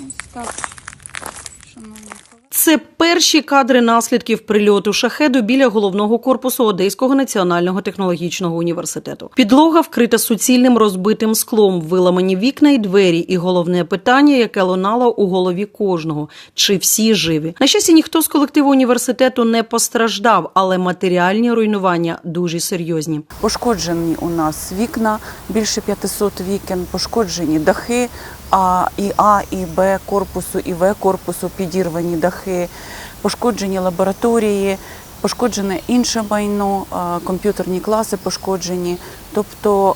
Ось так, шановні. Це перші кадри наслідків прильоту шахеду біля головного корпусу Одеського національного технологічного університету. Підлога вкрита суцільним розбитим склом, виламані вікна й двері. І головне питання, яке лунало у голові кожного: чи всі живі? На щастя, ніхто з колективу університету не постраждав, але матеріальні руйнування дуже серйозні. Пошкоджені у нас вікна, більше 500 вікон, пошкоджені дахи А, і А, і Б корпусу, і В корпусу, підірвані дахи, пошкоджені лабораторії, пошкоджене інше майно, комп'ютерні класи пошкоджені. Тобто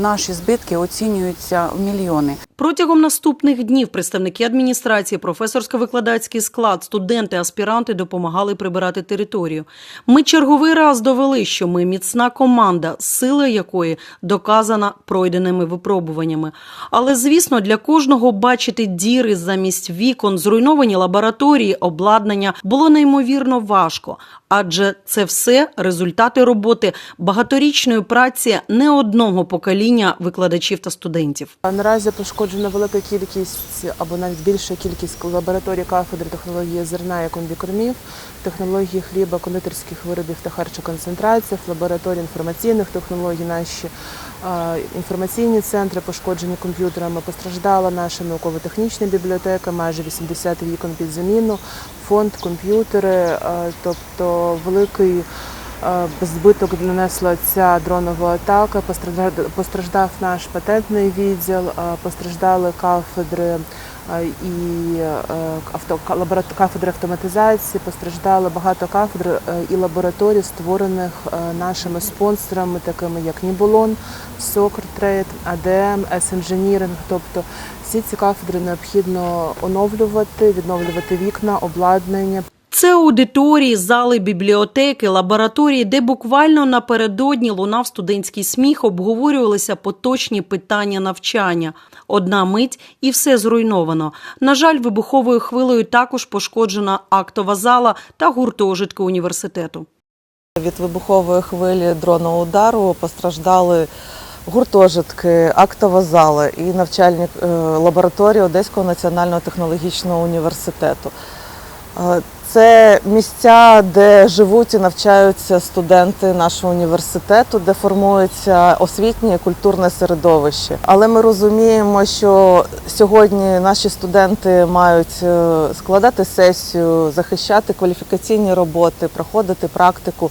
наші збитки оцінюються в мільйони. Протягом наступних днів представники адміністрації, професорсько-викладацький склад, студенти, аспіранти допомагали прибирати територію. Ми черговий раз довели, що ми міцна команда, сила якої доказана пройденими випробуваннями. Але звісно, для кожного бачити діри замість вікон, зруйновані лабораторії, обладнання було неймовірно важко, адже це все результати роботи багаторічної праці не одного покоління викладачів та студентів. Наразі пошкоджена велика кількість або навіть більша кількість лабораторій кафедри технології зерна і комбікормів, технології хліба, кондитерських виробів та харчоконцентрацій, лабораторій інформаційних технологій, наші інформаційні центри пошкоджені комп'ютерами. Постраждала наша науково-технічна бібліотека, майже 80 вікон під заміну, фонд, комп'ютери, тобто великий. Е, Збиток нанесла ця дронова атака. Постраждав, наш патентний відділ, е, постраждали кафедри е, і кафедри автоматизації. Постраждали багато кафедр і лабораторій, створених нашими спонсорами, такими як Нібулон, Сокртрейд, АДМ, С-інженіринг. Тобто всі ці кафедри необхідно оновлювати, відновлювати вікна, обладнання. Це аудиторії, зали бібліотеки, лабораторії, де буквально напередодні лунав студентський сміх, обговорювалися поточні питання навчання. Одна мить і все зруйновано. На жаль, вибуховою хвилею також пошкоджена актова зала та гуртожитки університету. Від вибухової хвилі дронного удару постраждали гуртожитки, актова зала і навчальні е, лабораторії Одеського національного технологічного університету. Е, Це місця, де живуть і навчаються студенти нашого університету, де формується освітнє і культурне середовище. Але ми розуміємо, що сьогодні наші студенти мають е, складати сесію, захищати кваліфікаційні роботи, проходити практику.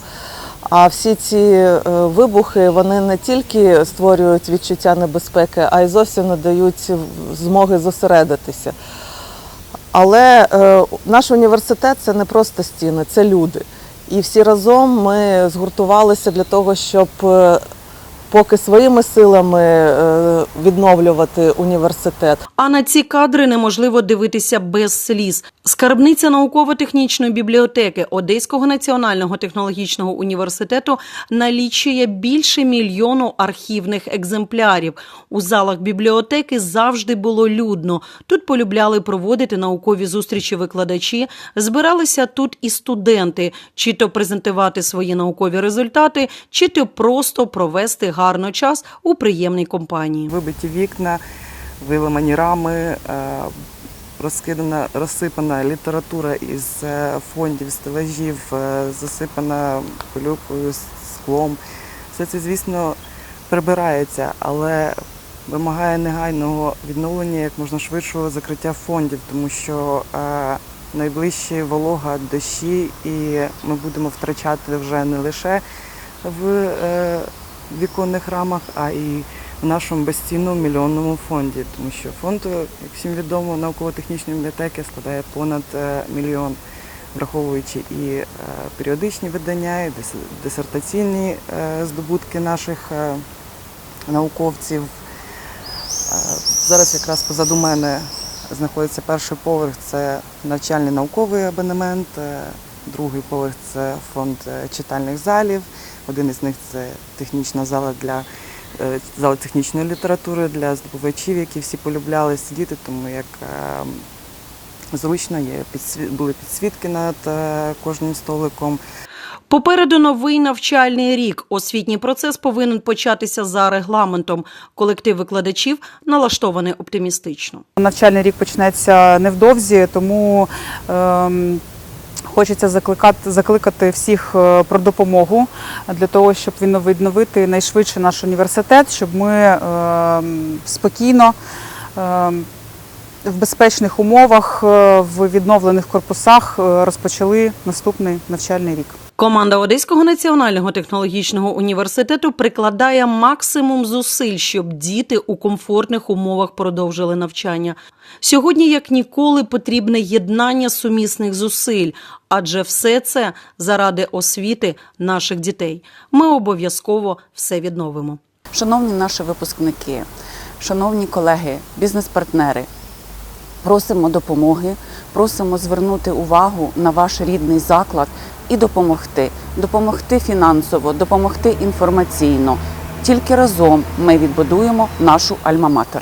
А всі ці е, вибухи вони не тільки створюють відчуття небезпеки, а й зовсім не дають змоги зосередитися. Але е, наш університет це не просто стіни, це люди. І всі разом ми згуртувалися для того, щоб е, поки своїми силами е, відновлювати університет, А на ці кадри неможливо дивитися без сліз. Скарбниця науково-технічної бібліотеки Одеського національного технологічного університету налічує більше мільйону архівних екземплярів. У залах бібліотеки завжди було людно. Тут полюбляли проводити наукові зустрічі викладачі. Збиралися тут і студенти, чи то презентувати свої наукові результати, чи то просто провести гарно час у приємній компанії. Вибиті вікна, виламані рами, е, розкидана, розсипана література із е, фондів, стелажів, е, засипана пилюкою, склом. Все це, звісно, прибирається, але вимагає негайного відновлення, як можна швидшого закриття фондів, тому що найближчі волога, дощі, і ми будемо втрачати вже не лише в віконних рамах, а і в нашому безцінному мільйонному фонді, тому що фонд, як всім відомо, науково-технічної бібліотеки складає понад е, мільйон, враховуючи і е, періодичні видання, і дисертаційні е, здобутки наших науковців. Зараз якраз позаду мене знаходиться перший поверх, це навчальний науковий абонемент, другий поверх це фонд читальних залів, один із них це технічна зала для е, зала технічної літератури для здобувачів, які всі полюбляли сидіти, тому як е, зручно є були підсвітки над е, кожним столиком. Попереду новий навчальний рік. Освітній процес повинен початися за регламентом. Колектив викладачів налаштований оптимістично. Навчальний рік почнеться невдовзі, тому ем, хочеться закликати, закликати всіх е, про допомогу для того, щоб він відновити найшвидше наш університет, щоб ми ем, спокійно. ем, в безпечних умовах е, в відновлених корпусах е, розпочали наступний навчальний рік. Команда Одеського національного технологічного університету прикладає максимум зусиль, щоб діти у комфортних умовах продовжили навчання. Сьогодні, як ніколи, потрібне єднання сумісних зусиль, адже все це заради освіти наших дітей. Ми обов'язково все відновимо. Шановні наші випускники, шановні колеги, бізнес-партнери, просимо допомоги, просимо звернути увагу на ваш рідний заклад і допомогти. Допомогти фінансово, допомогти інформаційно. Тільки разом ми відбудуємо нашу альма-матер.